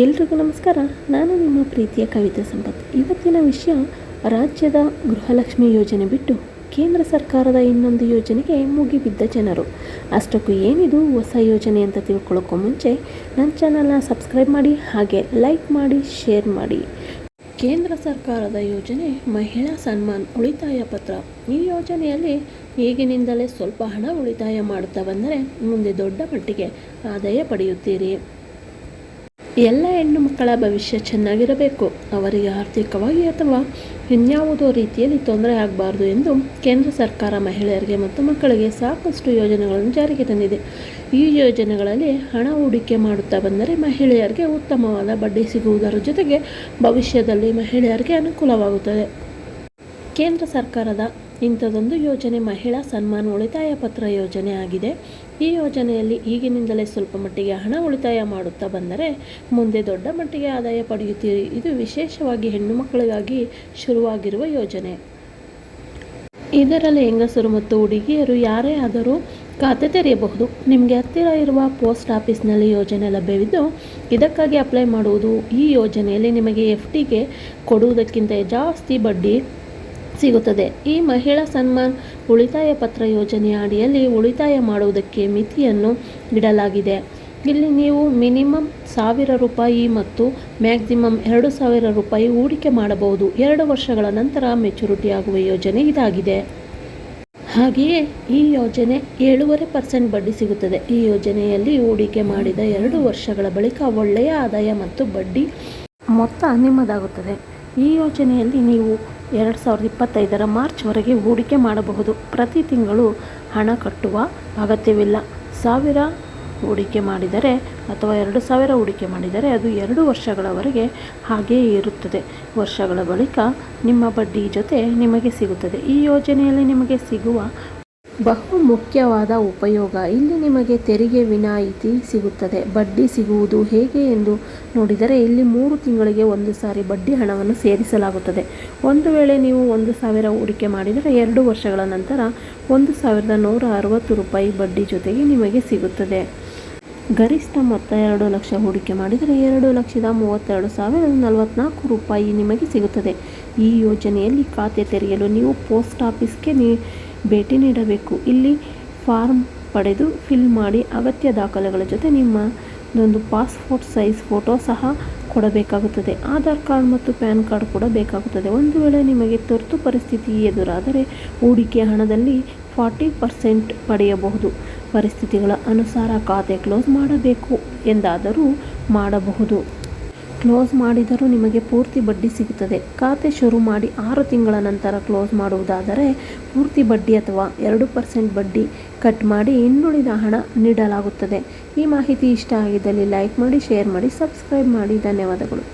ಎಲ್ರಿಗೂ ನಮಸ್ಕಾರ. ನಾನು ನಿಮ್ಮ ಪ್ರೀತಿಯ ಕವಿತಾ ಸಂಪತ್. ಇವತ್ತಿನ ವಿಷಯ, ರಾಜ್ಯದ ಗೃಹಲಕ್ಷ್ಮಿ ಯೋಜನೆ ಬಿಟ್ಟು ಕೇಂದ್ರ ಸರ್ಕಾರದ ಇನ್ನೊಂದು ಯೋಜನೆಗೆ ಮುಗಿಬಿದ್ದ ಜನರು. ಅಷ್ಟಕ್ಕೂ ಏನಿದು ಹೊಸ ಯೋಜನೆ ಅಂತ ತಿಳ್ಕೊಳ್ಳೋಕ್ಕೂ ಮುಂಚೆ ನನ್ನ ಚಾನಲ್ನ ಸಬ್ಸ್ಕ್ರೈಬ್ ಮಾಡಿ, ಹಾಗೆ ಲೈಕ್ ಮಾಡಿ, ಶೇರ್ ಮಾಡಿ. ಕೇಂದ್ರ ಸರ್ಕಾರದ ಯೋಜನೆ ಮಹಿಳಾ ಸನ್ಮಾನ್ ಉಳಿತಾಯ ಪತ್ರ. ಈ ಯೋಜನೆಯಲ್ಲಿ ಈಗಿನಿಂದಲೇ ಸ್ವಲ್ಪ ಹಣ ಉಳಿತಾಯ ಮಾಡುತ್ತಾ ಬಂದರೆ ಮುಂದೆ ದೊಡ್ಡ ಮಟ್ಟಿಗೆ ಆದಾಯ ಪಡೆಯುತ್ತೀರಿ. ಎಲ್ಲ ಹೆಣ್ಣು ಮಕ್ಕಳ ಭವಿಷ್ಯ ಚೆನ್ನಾಗಿರಬೇಕು. ಅವರಿಗೆ ಆರ್ಥಿಕವಾಗಿ ಅಥವಾ ಇನ್ಯಾವುದೋ ರೀತಿಯಲ್ಲಿ ತೊಂದರೆ ಆಗಬಾರ್ದು ಎಂದು ಕೇಂದ್ರ ಸರ್ಕಾರ ಮಹಿಳೆಯರಿಗೆ ಮತ್ತು ಮಕ್ಕಳಿಗೆ ಸಾಕಷ್ಟು ಯೋಜನೆಗಳನ್ನು ಜಾರಿಗೆ ತಂದಿದೆ. ಈ ಯೋಜನೆಗಳಲ್ಲಿ ಹಣ ಹೂಡಿಕೆ ಮಾಡುತ್ತಾ ಬಂದರೆ ಮಹಿಳೆಯರಿಗೆ ಉತ್ತಮವಾದ ಬಡ್ಡಿ ಸಿಗುವುದರ ಜೊತೆಗೆ ಭವಿಷ್ಯದಲ್ಲಿ ಮಹಿಳೆಯರಿಗೆ ಅನುಕೂಲವಾಗುತ್ತದೆ. ಕೇಂದ್ರ ಸರ್ಕಾರದ ಇಂಥದೊಂದು ಯೋಜನೆ ಮಹಿಳಾ ಸನ್ಮಾನ ಉಳಿತಾಯ ಪತ್ರ ಯೋಜನೆ ಆಗಿದೆ. ಈ ಯೋಜನೆಯಲ್ಲಿ ಈಗಿನಿಂದಲೇ ಸ್ವಲ್ಪ ಮಟ್ಟಿಗೆ ಹಣ ಉಳಿತಾಯ ಮಾಡುತ್ತಾ ಬಂದರೆ ಮುಂದೆ ದೊಡ್ಡ ಮಟ್ಟಿಗೆ ಆದಾಯ ಪಡೆಯುತ್ತೀರಿ. ಇದು ವಿಶೇಷವಾಗಿ ಹೆಣ್ಣು ಮಕ್ಕಳಿಗಾಗಿ ಶುರುವಾಗಿರುವ ಯೋಜನೆ. ಇದರಲ್ಲಿ ಹೆಂಗಸರು ಮತ್ತು ಹುಡುಗಿಯರು ಯಾರೇ ಆದರೂ ಖಾತೆ ತೆರೆಯಬಹುದು. ನಿಮಗೆ ಹತ್ತಿರ ಇರುವ ಪೋಸ್ಟ್ ಆಫೀಸ್ನಲ್ಲಿ ಯೋಜನೆ ಲಭ್ಯವಿದ್ದು, ಇದಕ್ಕಾಗಿ ಅಪ್ಲೈ ಮಾಡುವುದು ಈ ಯೋಜನೆಯಲ್ಲಿ ನಿಮಗೆ ಎಫ್ ಟಿಗೆ ಕೊಡುವುದಕ್ಕಿಂತ ಜಾಸ್ತಿ ಬಡ್ಡಿ ಸಿಗುತ್ತದೆ. ಈ ಮಹಿಳಾ ಸನ್ಮಾನ್ ಉಳಿತಾಯ ಪತ್ರ ಯೋಜನೆಯ ಅಡಿಯಲ್ಲಿ ಉಳಿತಾಯ ಮಾಡುವುದಕ್ಕೆ ಮಿತಿಯನ್ನು ಇಡಲಾಗಿದೆ. ಇಲ್ಲಿ ನೀವು ಮಿನಿಮಮ್ ಸಾವಿರ ರೂಪಾಯಿ ಮತ್ತು ಮ್ಯಾಕ್ಸಿಮಮ್ ಎರಡು ಸಾವಿರ ರೂಪಾಯಿ ಹೂಡಿಕೆ ಮಾಡಬಹುದು. ಎರಡು ವರ್ಷಗಳ ನಂತರ ಮೆಚುರಿಟಿ ಆಗುವ ಯೋಜನೆ ಇದಾಗಿದೆ. ಹಾಗೆಯೇ ಈ ಯೋಜನೆ ಏಳುವರೆ ಪರ್ಸೆಂಟ್ ಬಡ್ಡಿ ಸಿಗುತ್ತದೆ. ಈ ಯೋಜನೆಯಲ್ಲಿ ಹೂಡಿಕೆ ಮಾಡಿದ ಎರಡು ವರ್ಷಗಳ ಬಳಿಕ ಒಳ್ಳೆಯ ಆದಾಯ ಮತ್ತು ಬಡ್ಡಿ ಮೊತ್ತ ನಿಮ್ಮದಾಗುತ್ತದೆ. ಈ ಯೋಜನೆಯಲ್ಲಿ ನೀವು ಎರಡು ಸಾವಿರದ ಇಪ್ಪತ್ತೈದರ ಮಾರ್ಚ್ವರೆಗೆ ಹೂಡಿಕೆ ಮಾಡಬಹುದು. ಪ್ರತಿ ತಿಂಗಳು ಹಣ ಕಟ್ಟುವ ಅಗತ್ಯವಿಲ್ಲ. ಸಾವಿರ ಹೂಡಿಕೆ ಮಾಡಿದರೆ ಅಥವಾ ಎರಡು ಸಾವಿರ ಹೂಡಿಕೆ ಮಾಡಿದರೆ ಅದು ಎರಡು ವರ್ಷಗಳವರೆಗೆ ಹಾಗೆಯೇ ಇರುತ್ತದೆ. ವರ್ಷಗಳ ಬಳಿಕ ನಿಮ್ಮ ಬಡ್ಡಿ ಜೊತೆ ನಿಮಗೆ ಸಿಗುತ್ತದೆ. ಈ ಯೋಜನೆಯಲ್ಲಿ ನಿಮಗೆ ಸಿಗುವ ಬಹು ಮುಖ್ಯವಾದ ಉಪಯೋಗ. ಇಲ್ಲಿ ನಿಮಗೆ ತೆರಿಗೆ ವಿನಾಯಿತಿ ಸಿಗುತ್ತದೆ. ಬಡ್ಡಿ ಸಿಗುವುದು ಹೇಗೆ ಎಂದು ನೋಡಿದರೆ, ಇಲ್ಲಿ ಮೂರು ತಿಂಗಳಿಗೆ ಒಂದು ಸಾರಿ ಬಡ್ಡಿ ಹಣವನ್ನು ಸೇರಿಸಲಾಗುತ್ತದೆ. ಒಂದು ವೇಳೆ ನೀವು ಒಂದು ಸಾವಿರ ಹೂಡಿಕೆ ಮಾಡಿದರೆ, ಎರಡು ವರ್ಷಗಳ ನಂತರ ಒಂದು ಸಾವಿರದ ನೂರ ಅರವತ್ತು ರೂಪಾಯಿ ಬಡ್ಡಿ ಜೊತೆಗೆ ನಿಮಗೆ ಸಿಗುತ್ತದೆ. ಗರಿಷ್ಠ ಮೊತ್ತ ಎರಡು ಲಕ್ಷ ಹೂಡಿಕೆ ಮಾಡಿದರೆ, ಎರಡು ಲಕ್ಷದ ಮೂವತ್ತೆರಡು ಸಾವಿರದ ನಲವತ್ತ್ನಾಲ್ಕು ರೂಪಾಯಿ ನಿಮಗೆ ಸಿಗುತ್ತದೆ. ಈ ಯೋಜನೆಯಲ್ಲಿ ಖಾತೆ ತೆರೆಯಲು ನೀವು ಪೋಸ್ಟ್ ಆಫೀಸ್ಗೆ ನೀ ಭೇಟಿ ನೀಡಬೇಕು. ಇಲ್ಲಿ ಫಾರ್ಮ್ ಪಡೆದು ಫಿಲ್ ಮಾಡಿ ಅಗತ್ಯ ದಾಖಲೆಗಳ ಜೊತೆ ನಿಮ್ಮ ಒಂದು ಪಾಸ್ಪೋರ್ಟ್ ಸೈಜ್ ಫೋಟೋ ಸಹ ಕೊಡಬೇಕಾಗುತ್ತದೆ. ಆಧಾರ್ ಕಾರ್ಡ್ ಮತ್ತು ಪ್ಯಾನ್ ಕಾರ್ಡ್ ಕೂಡ ಬೇಕಾಗುತ್ತದೆ. ಒಂದು ವೇಳೆ ನಿಮಗೆ ತುರ್ತು ಪರಿಸ್ಥಿತಿ ಎದುರಾದರೆ ಹೂಡಿಕೆ ಹಣದಲ್ಲಿ ಫಾರ್ಟಿ ಪರ್ಸೆಂಟ್ ಪಡೆಯಬಹುದು. ಪರಿಸ್ಥಿತಿಗಳ ಅನುಸಾರ ಖಾತೆ ಕ್ಲೋಸ್ ಮಾಡಬೇಕು ಎಂದಾದರೂ ಮಾಡಬಹುದು. ಕ್ಲೋಸ್ ಮಾಡಿದರೂ ನಿಮಗೆ ಪೂರ್ತಿ ಬಡ್ಡಿ ಸಿಗುತ್ತದೆ. ಖಾತೆ ಶುರು ಮಾಡಿ ಆರು ತಿಂಗಳ ನಂತರ ಕ್ಲೋಸ್ ಮಾಡುವುದಾದರೆ ಪೂರ್ತಿ ಬಡ್ಡಿ ಅಥವಾ ಎರಡು ಪರ್ಸೆಂಟ್ ಬಡ್ಡಿ ಕಟ್ ಮಾಡಿ ಇನ್ನುಳಿದ ಹಣ ನೀಡಲಾಗುತ್ತದೆ. ಈ ಮಾಹಿತಿ ಇಷ್ಟ ಆಗಿದ್ದಲ್ಲಿ ಲೈಕ್ ಮಾಡಿ, ಶೇರ್ ಮಾಡಿ, ಸಬ್ಸ್ಕ್ರೈಬ್ ಮಾಡಿ. ಧನ್ಯವಾದಗಳು.